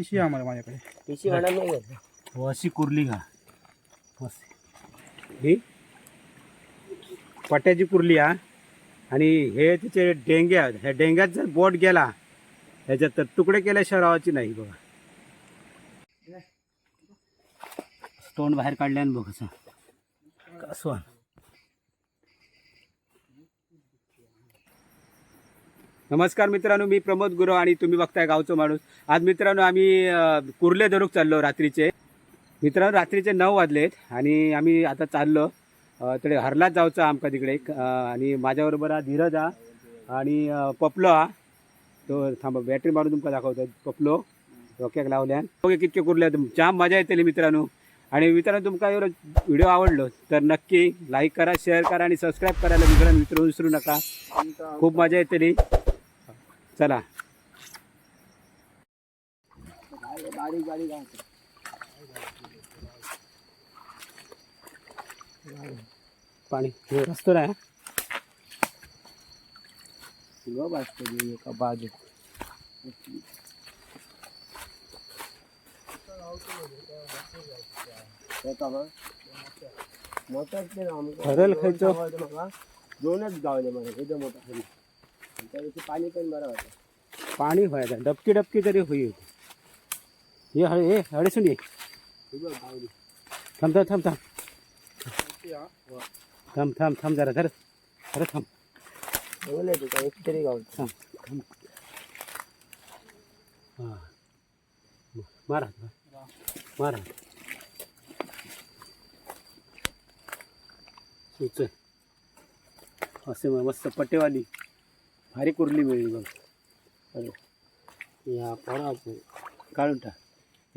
पिशी आम्हाला माझ्याकडे. पिशी नाही हो अशी कुर्ली का मस्त ही? पट्याची कुर्ली हा? आणि हे तिचे डेंगे आहेत. ह्या डेंग्यात जर बोट गेला ह्याच्यात तर तुकडे केल्याशिवाय रावायची नाही बघा. तोंड बाहेर काढल्यानं बघ असं. कसं? नमस्कार मित्रांनो मी प्रमोद गुरव आणि तुम्ही बघताय गावचं माणूस. आज मित्रांनो आम्ही कुर्ले धरूक चाललो रात्रीचे. मित्रांनो रात्रीचे नऊ वाजलेत आणि आम्ही आता चाललो तिकडे हरलाच जाऊचं आमका तिकडे आणि माझ्याबरोबर हा धीरज हा आणि पपलो हा. तो थांबा बॅटरी मारून तुमका दाखवतो पपलो डोक्याक लावल्यान. बघे कितके कुर्ले जाम मजा येतली मित्रांनो. आणि मित्रांनो तुमका एवढं व्हिडिओ आवडलो तर नक्की लाईक करा शेअर करा आणि सबस्क्राईब करायला मित्रांनो मित्र विसरू नका. खूप मजा येतली. चला. पाणी रस्तो आहे एका बाजू मोठा खायचं. दोनच गावले मला एकदम मोठा. त्यावेळी पाणी पण बरं होतं. पाणी व्हायला डबकी डबकी तरी होईल हे हळे हे हळेसून ये थांब थांब थांब थांब. थांब थांब थांब जरा जरा जरा थांब. बघले तुका एक तरी गावलं थांब थांब. हां. मारा मारा. सुच असे मस्त पटेवाली भारी कुर्ली मिळली बघ. अरे. या फळाचं काढून टाक.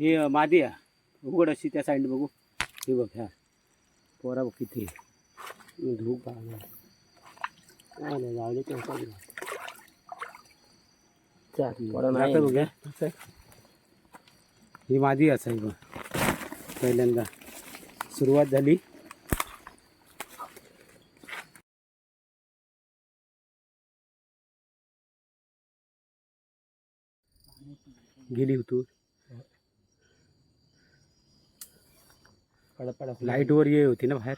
ही मादी आहे. उघड अशी त्या साईडने बघू. हे बघ ह्या पोरा बघ किती. धूप चाल दाखव बघूया असं आहे. ही मादी असं आहे बघ पहिल्यांदा सुरुवात झाली. गेली होतो. लाईट वर ये होती ना बाहेर.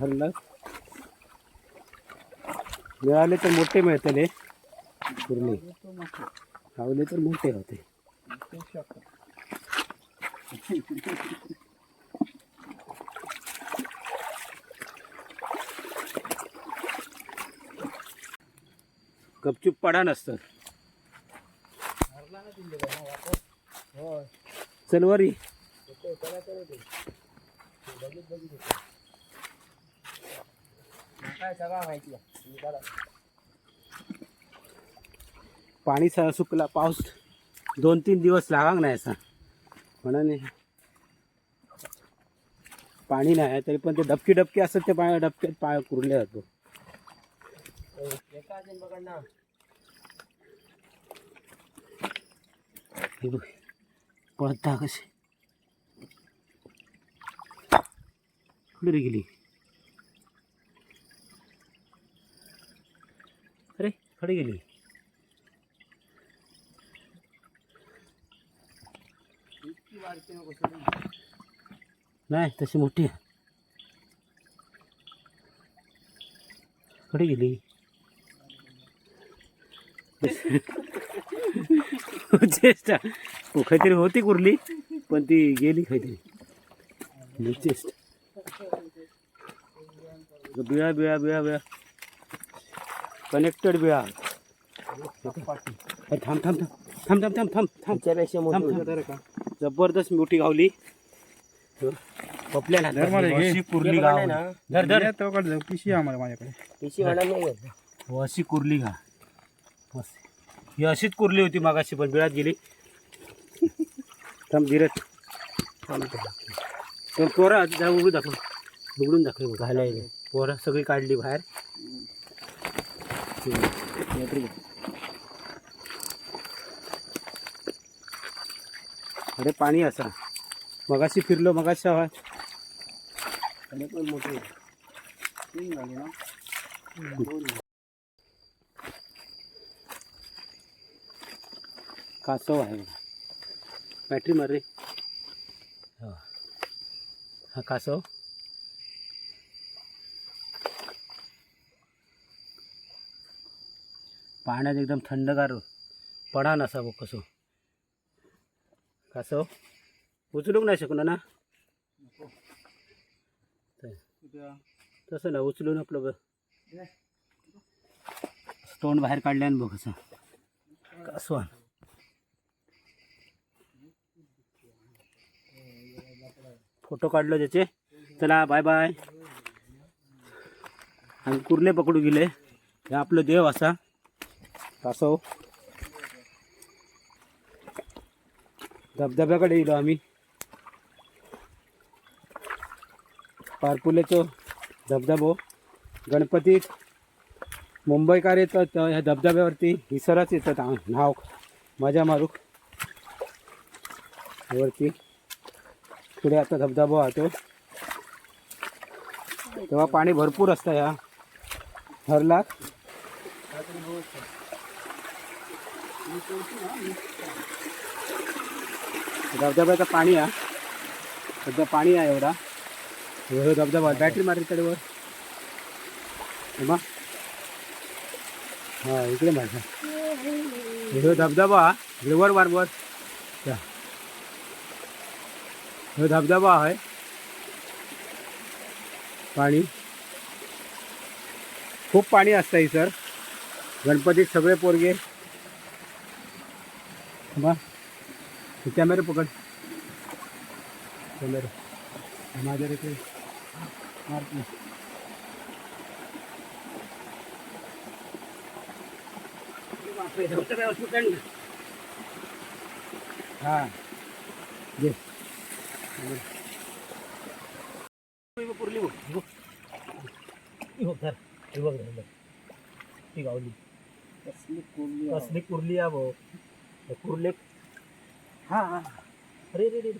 हल्ला. मिळाले तर मोठे मिळतले. कुर्ले खावले तर मोठे होते. गपचूप पडा नसतं. चल वरी. पाणी सुकला पाऊस दोन तीन दिवस लागाक नाही असा. म्हणाने पाणी नाही तरी पण ते डबकी डबकी असत ते पाणी डबक्यात पाय कुरले जातो एका अजून बघा ना हे बघ पळता कसे कुठे रे गेली? अरे खडे गेली. नाही तशी मोठी आहे. कडे गेली. चेष्टा. हो, खैतरी होती कुर्ली पण ती गेली खैतरी चेष्टा. बिळा बिळा बिळा बिळा. कनेक्टेड बिळा. थांब थांब थांब. थांब थांब थांब थांब जबरदस्त मोठी गावली. पपल्याला कुर्ली गाव पिशी आम्हाला माझ्याकडे. पिशी अशी कुर्ली गा मस्त. ही अशीच कुर्ली होती मागाशी पण बिळात गेली. थांब धीरज. तर पोरं जा उघडून दाखव. उघडून दाखव घालायला पोरं सगळी काढली बाहेर. अरे पाणी असा. मगाशी फिरलो मगाशी हवा. पण मोठी झाली ना? कासव आहे बघा. बॅटरी मार रे. हा. हा कासव. पाण्यात एकदम थंडगार पडा नसा बघ कसं. कासव. उचलूक नाही शकणार ना? तसं ना उचलून आपलं बघ तोंड बाहेर काढल्यानं बघ कसं. कासवान. फोटो काढलो त्याचे. चला बाय बाय आणि कुर्ले पकडू गेले. हे आपलं देव असा. कासव धबधब्याकडे गेलो आम्ही. पारपुलेचो धबधबो. गणपतीत मुंबईकार येतात ह्या धबधब्यावरती हिसरच येतात. नाव मजा मारूक वरती. पुढे आता धबधबा वाहतो. तेव्हा पाणी भरपूर असतं ह्या हरलाक धबधब्याचं पाणी आहे सध्या पाणी आहे एवढा. एवढं धबधबा. बॅटरी मारली कडे वर. मग हा इकडे माझा एवढं धबधबा. इकडे वर मार वर. त्या. हा धबधबा आहे. पाणी. खूप पाणी असतं सर. गणपतीत सगळे पोरगे. बा पकड. कॅमेरा. माझ्या इथे हां. तू. कुर्ली गावली कसली कोंबडी कसली कुर्ली आहे भाऊ कुर्ले हा अरे रे रे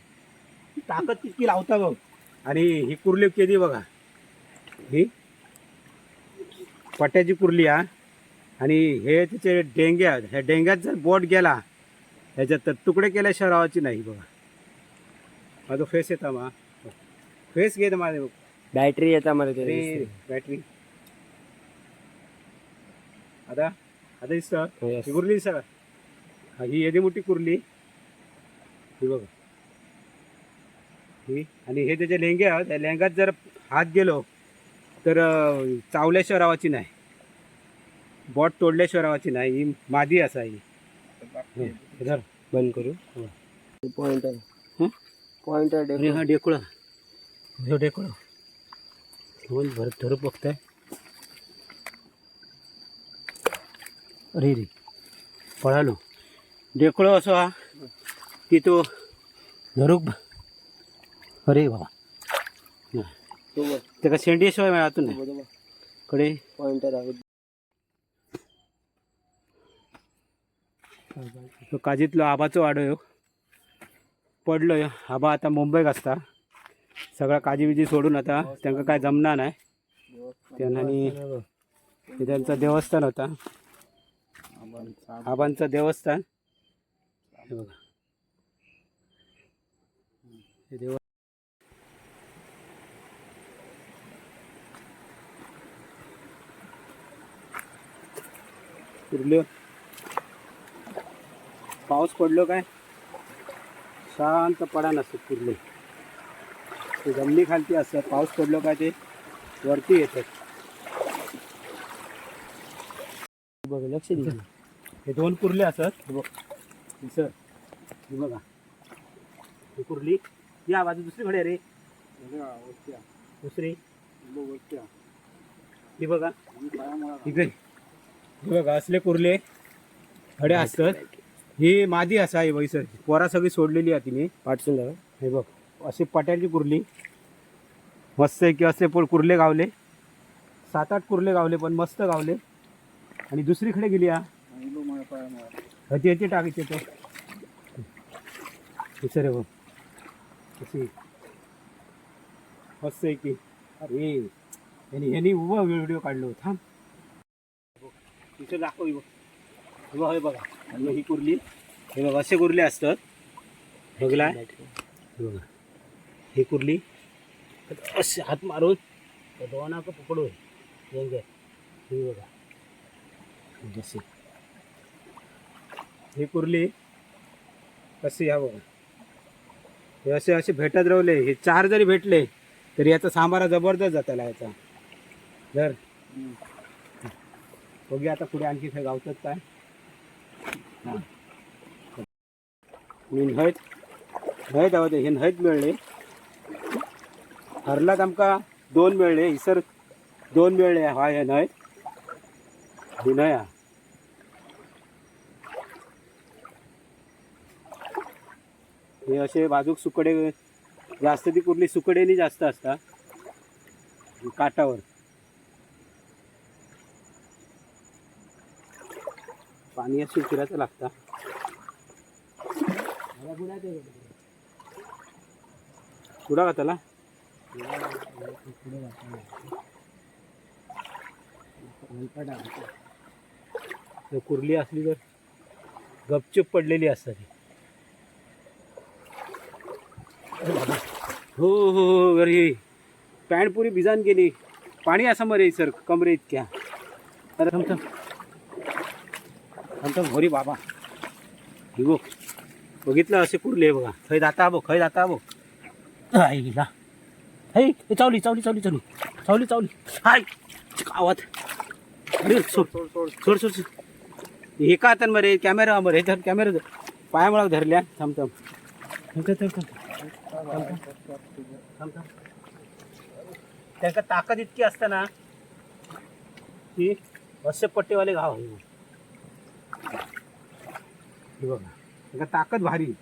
ताकद किती लावता बघ आणि ही कुर्ली केली बघा ही पट्याची कुर्ली हा आणि हे त्याचे डेंग्या ह्या डेंग्यात जर बोट गेला ह्याच्यात तर तुकडे केल्याशिवाय रावाची नाही बघा फेस येता मा फेस घेत माझे बॅटरी येता मला अरे बॅटरी आता आता दिसतं. ही कुर्ली सर ही एदी मोठी कुर्ली ही बघा ही आणि हे त्याचे लेंगे आहेत त्या लेंगात जर हात गेलो तर चावल्याशिवाय रावाची नाही बॉट तोडल्याशिवाय रावाची नाही ही मादी असा ही धर बंद करू पॉइंटर हं? पॉइंटर अरे हा डेकुळा. हे डेकुळा. दोन भर धरू बघताय अरे रे. पळालो. डेकुळो असो हा. की तो धरूक अरे बाबा. त्याका शेंडियाशिवाय मिळातून नाही कडे. पॉइंटर आहे तो काजीतलो आबाचो वाडो ह्यो पडलो ह्यो आबा आता मुंबईक असता. सगळा काजी बिजी सोडून आता त्यांना काय जमना नाही. त्यांनी त्यांचं देवस्थान होता. आबांचं देवस्थान. हे बघा. हे देव पाऊस पडलो काय? शांत पडा नसत कुर्ले ते जमिनी खालती असतात पाऊस पडलो काय ते वरती येतात. बघ लक्ष दे. हे दोन कुर्ले असतात. बघ. हे सर हे बघा. ही कुर्ली. या बाजू दुसरीकडे रे. दुसरी. ही बघा. इकडे. हे बघा असले कुर्ले. खडे असतात. ही मादी असा ही सर पोरा सगळी सोडलेली आहे तिने. पाठसून हे बघ. अशी पट्याची कुर्ली. मस्त आहे की असे पण कुर्ले गावले. सात आठ कुर्ले गावले पण मस्त गावले. आणि दुसरीकडे गेली हा. हती हती टाकायचे तो. दुसरे बघ. अशी. मस्त आहे की. अरे. यांनी यांनी उभं व्हिडिओ काढलो थांब तिथे दाखव ही बघ हे बघ, आणि ही कुर्ली. हे बघा असे कुर्ले असतात. बघला. बघा. ही कुर्ली. असे हात मारून. त्या का पकडून. येंगे ही बघा. जसे. ही कुर्ली. कशी ह्या बघा. हे असे असे भेटत राहिले. हे चार जरी भेटले तरी याचा सांबारा जबरदस्त जाताला याचा. जर. बघूया आता पुढे आणखी काय गावतात काय. न्हयत न्हयत हवं हे न्हयत मिळले. हरलात आमका दोन मेळ्ळे हिसर दोन मेळ्ळे हा हे न्हयत ही न्हया हे असे बाजूक सुकडे जास्त ती कुठली सुकडेनी जास्त असता. काटावर पाणी असे फिरायचं लागतं. कुठं का त्याला? जर कुर्ली असली तर गपचूप पडलेली असतात ती. हो हो हो अरे पॅन्ट पुरी भिजान गेली. पाणी असं मरे सर कमरे इतक्या अरे थांब. नंतर घोरी बाबा. हे बघ बघितलं असे कुरले बघा. खै जाता बघ खै जाता बघ. आईला हाय चावली चावली चावली चालू चावली चावली. हाय आवाज अरे सोड सोड सोड सोड. सोड हे का तर मरे कॅमेरा मरे धर कॅमेरा पाया पायामुळे धरल्या. थांब थांब. थांब थांब थांब थांब. ताकद इतकी असताना की वस्यपट्टीवाले गाव आहे. हे बघा त्यांका ताकद भारी.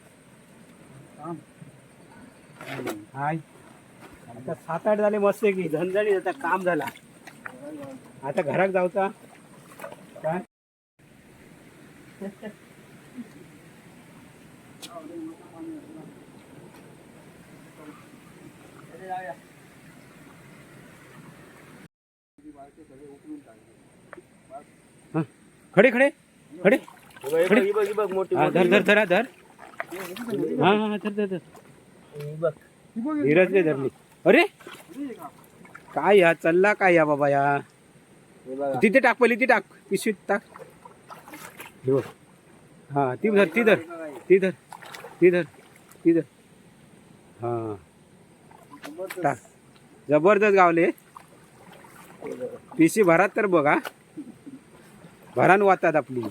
हाय. आता सात आठ झाले मस्त की झणझणी आता काम झाला. आता घरात जाऊचा काय? खडे खडे खडे. हा, धर धर धरा धर. हा हा धर धर धर. धीरजने धरली. अरे! काय या चल्ला काय या बाबा या? तिथे टाक पहिली ती टाक. पिशवीत टाक. हे बघ. हा ती धर ती धर. ती धर. ती धर. ती धर. हा. टाक. जबरदस्त गावले. पिशी भरात तर बघा. भरान वातात आपली.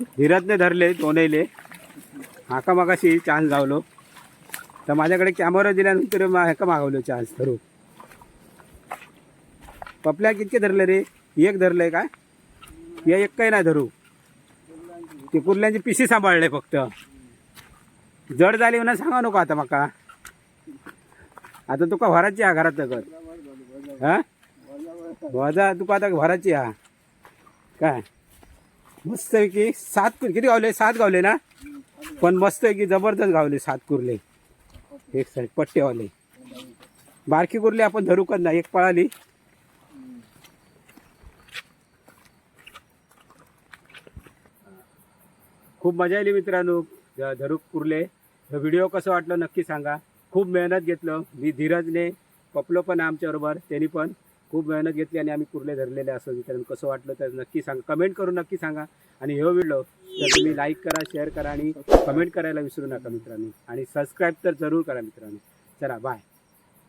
धीरजने धरले दोनहीले हाका मागाशी चान्स गावलो तर माझ्याकडे कॅमेरा दिल्यानंतर मा- हेका मागवलो चान्स धरू पपल्या कितके धरले रे? एक धरले काय या एक काही नाही धरू. ते कुर्ल्यांची पिशी सांभाळले फक्त. जड झाली म्हणून सांगा नको आता माका. आता तुका भराची हा घरात कर हा? वजा तुका आता भराची हा. काय? मस्त आहे की सात कुर- किती गावले? सात गावले ना? पण मस्त आहे की जबरदस्त गावले सात कुरले. एक साईड पट्टेवाले. बारकी कुर्ले आपण धरू का नाही एक पळाली. खूप मजा आली मित्रांनो ध- धरूक कुर्ले. व्हिडिओ कसं वाटलं नक्की सांगा. खूप मेहनत घेतलं. मी धीरजने पपलो पण आमच्याबरोबर त्यांनी पण खूप मेहनत घेतली आणि आम्ही कुर्ले धरलेले असं मित्रांनो कसं वाटलं तर नक्की सांगा कमेंट करून नक्की सांगा. आणि हे व्हिडिओ तर तुम्ही लाईक करा शेअर करा आणि कमेंट करायला विसरू नका मित्रांनी. आणि सबस्क्राईब तर जरूर करा मित्रांनी. चला बाय